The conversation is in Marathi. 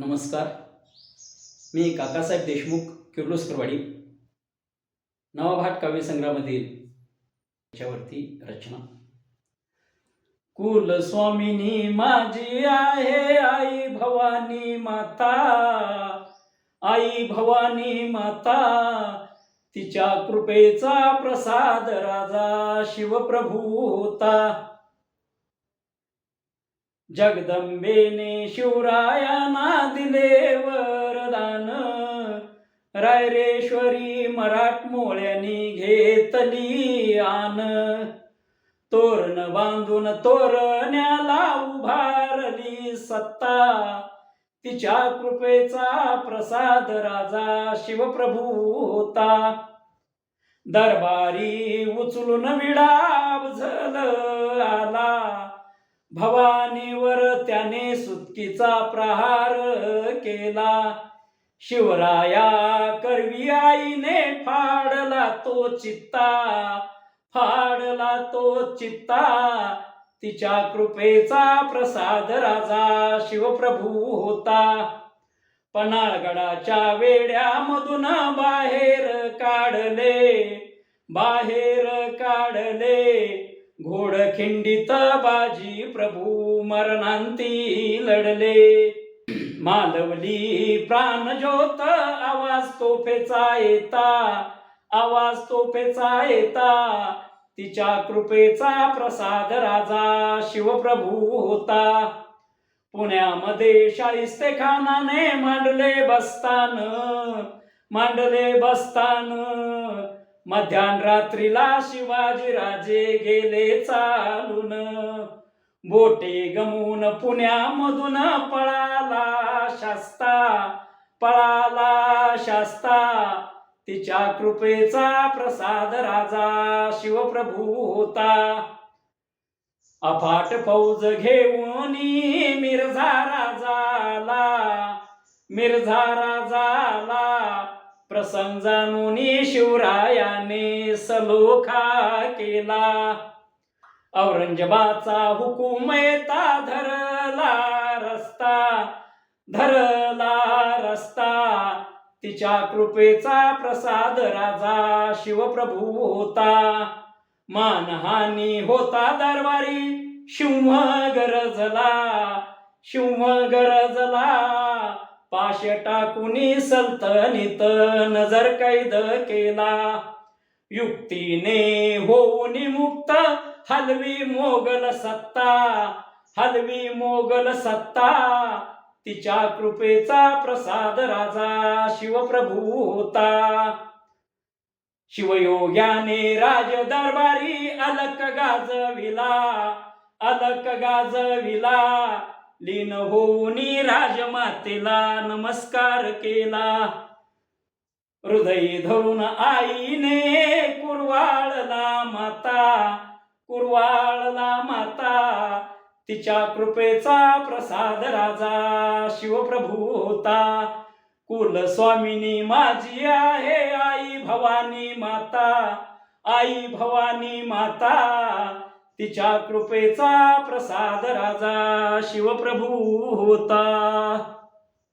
नमस्कार. मी काकासाहेब देशमुख किर्लोस्करवाडी नवाभाट काव्यसंग्रहामधील याच्यावरती रचना. कुलस्वामिनी माझी आहे आई भवानी माता. आई भवानी माता तिच्या कृपेचा प्रसाद राजा शिवप्रभू होता. जगदंबेने शिवरायांना दिले वरदान. रायरेश्वरी मराठमोळ्यांनी घेतली आन. तोरण बांधून तोरण्याला उभारली सत्ता. तिच्या कृपेचा प्रसाद राजा शिवप्रभू होता. दरबारी उचलून विडा आला. भवानीवर त्याने सुटकीचा प्रहार केला. शिवराया करवी आईने फाडला तो चित्ता फाडला तो चित्ता. तिच्या कृपेचा प्रसाद राजा शिवप्रभू होता. पन्हाळगडाच्या वेड्यामधून बाहेर काढले बाहेर काढले. घोडखिंडीत बाजी प्रभू मरणांती लढले. मालवली प्राणज्योत आवाज तोफेचा येता आवाज तोफेचा येता. तिच्या कृपेचा प्रसाद राजा शिवप्रभू होता. पुण्यामध्ये शाहिस्ते खानाने मांडले बस्तान मांडले बस्तान. मध्यान रात्रीला शिवाजी राजे गेले चालून. बोटे गमून पुण्यामधून पळाला शास्ता पळाला शास्ता. तिच्या कृपेचा प्रसाद राजा शिवप्रभू होता. अफाट फौज घेऊन मिर्झा राजाला मिर्झा राजा प्रसंग जाणून शिवरायाने सलोखा केला. औरंगजेबाचा हुकूम येता धरला रस्ता धरला रस्ता. तिच्या कृपेचा प्रसाद राजा शिवप्रभू होता. मानहानी होता दरबारी शिव गरजला शिव गरजला. पाश टाकुनी सल्तनित नजर कैद केला. युक्तीने होऊन मुक्त हलवी मोगल सत्ता हलवी मोगल सत्ता. तिच्या कृपेचा प्रसाद राजा शिवप्रभू होता. शिवयोग्याने राज दरबारी अलक गाजविला अलक गाजविला. लीन होऊनी राजमातेला नमस्कार केला. हृदय धरून आईने कुरवाळला माता कुरवाळला माता. तिच्या कृपेचा प्रसाद राजा शिवप्रभू होता. कुलस्वामिनी माझी आहे आई भवानी माता आई भवानी माता. तिच्या कृपेचा प्रसाद राजा शिवप्रभू होता.